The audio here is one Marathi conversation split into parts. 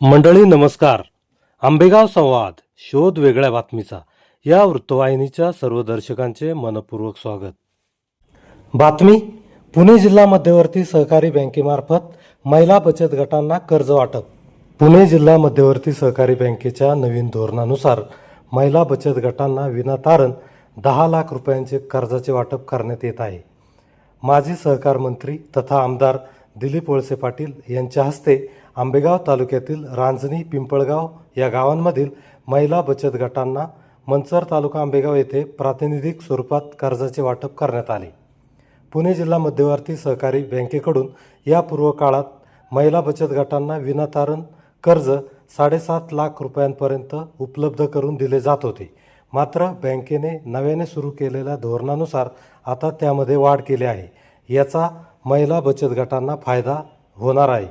मंडळी नमस्कार. आंबेगाव संवाद शोध वेगळ्या बातमीचा. या वृत्तवाहिनीच्या सर्व दर्शकांचे मनपूर्वक स्वागत. बातमी पुणे जिल्हा मध्यवर्ती सहकारी बँकेमार्फत महिला बचत गटांना कर्ज वाटप. पुणे जिल्हा मध्यवर्ती सहकारी बँकेच्या नवीन धोरणानुसार महिला बचत गटांना विनातारण दहा लाख रुपयांचे कर्जाचे वाटप करण्यात येत आहे. माजी सहकार मंत्री तथा आमदार दिलीप वळसे पाटील यांच्या हस्ते आंबेगाव तालुक्यातील रांजणी पिंपळगाव या गावांमधील महिला बचत गटांना मंचर तालुका आंबेगाव येथे प्रातिनिधिक स्वरूपात कर्जाचे वाटप करण्यात आले. पुणे जिल्हा मध्यवर्ती सहकारी बँकेकडून यापूर्व काळात महिला बचत गटांना विनातारण कर्ज साडेसात लाख रुपयांपर्यंत उपलब्ध करून दिले जात होते. मात्र बँकेने नव्याने सुरू केलेल्या धोरणानुसार आता त्यामध्ये वाढ केली आहे. याचा महिला बचत गटांना फायदा होणार आहे.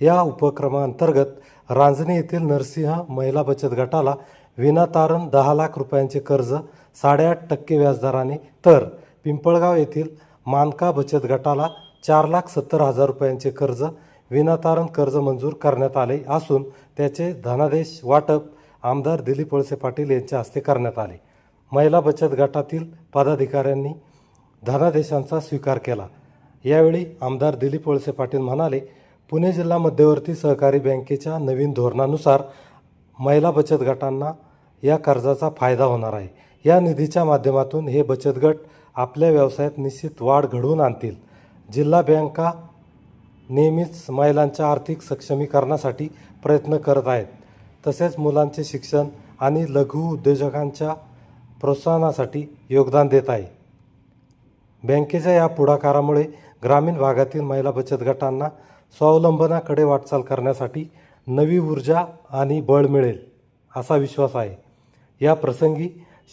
या उपक्रमाअंतर्गत रांजणी येथील नरसिंह महिला बचत गटाला विनातारण दहा लाख रुपयांचे कर्ज साडेआठ टक्के व्याजदराने तर पिंपळगाव येथील मानका बचत गटाला चार लाख सत्तर हजार रुपयांचे कर्ज विनातारण कर्ज मंजूर करण्यात आले असून त्याचे धनादेश वाटप आमदार दिलीप वळसे पाटील यांच्या हस्ते करण्यात आले. महिला बचत गटातील पदाधिकाऱ्यांनी धनादेशांचा स्वीकार केला. यावेळी आमदार दिलीप वळसे पाटील म्हणाले पुणे जिल्हा मध्यवर्ती सहकारी बँकेच्या नवीन धोरणानुसार महिला बचत गटांना या कर्जाचा फायदा होणार आहे. या निधीच्या माध्यमातून हे बचत गट आपल्या व्यवसायात निश्चित वाढ घडवून आणतील. जिल्हा बँका नेहमीच महिलांच्या आर्थिक सक्षमीकरणासाठी प्रयत्न करत आहेत. तसेच मुलांचे शिक्षण आणि लघु उद्योजकांच्या प्रोत्साहनासाठी योगदान देत आहे. बँकेच्या या पुढाकारामुळे ग्रामीण भागातील महिला बचत गटांना स्वावलंबनाकडे वाटचाल करण्यासाठी नवी ऊर्जा आणि बळ मिळेल असा विश्वास आहे. या प्रसंगी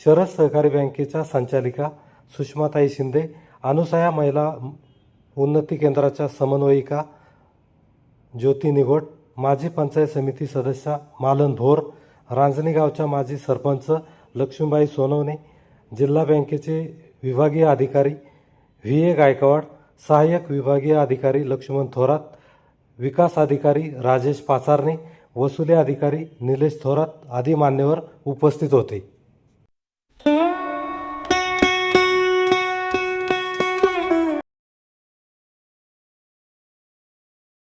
शरद सहकारी बँकेच्या संचालिका सुषमाताई शिंदे अनुसया महिला उन्नती केंद्राच्या समन्वयिका ज्योती निगोट माजी पंचायत समिती सदस्य मालन भोर रांजणी गावच्या माजी सरपंच लक्ष्मीबाई सोनवणे जिल्हा बँकेचे विभागीय अधिकारी व्ही ए गायकवाड सहाय्यक विभागीय अधिकारी लक्ष्मण थोरात विकास अधिकारी राजेश पाचारणे वसुली अधिकारी निलेश थोरात आदी मान्यवर उपस्थित होते.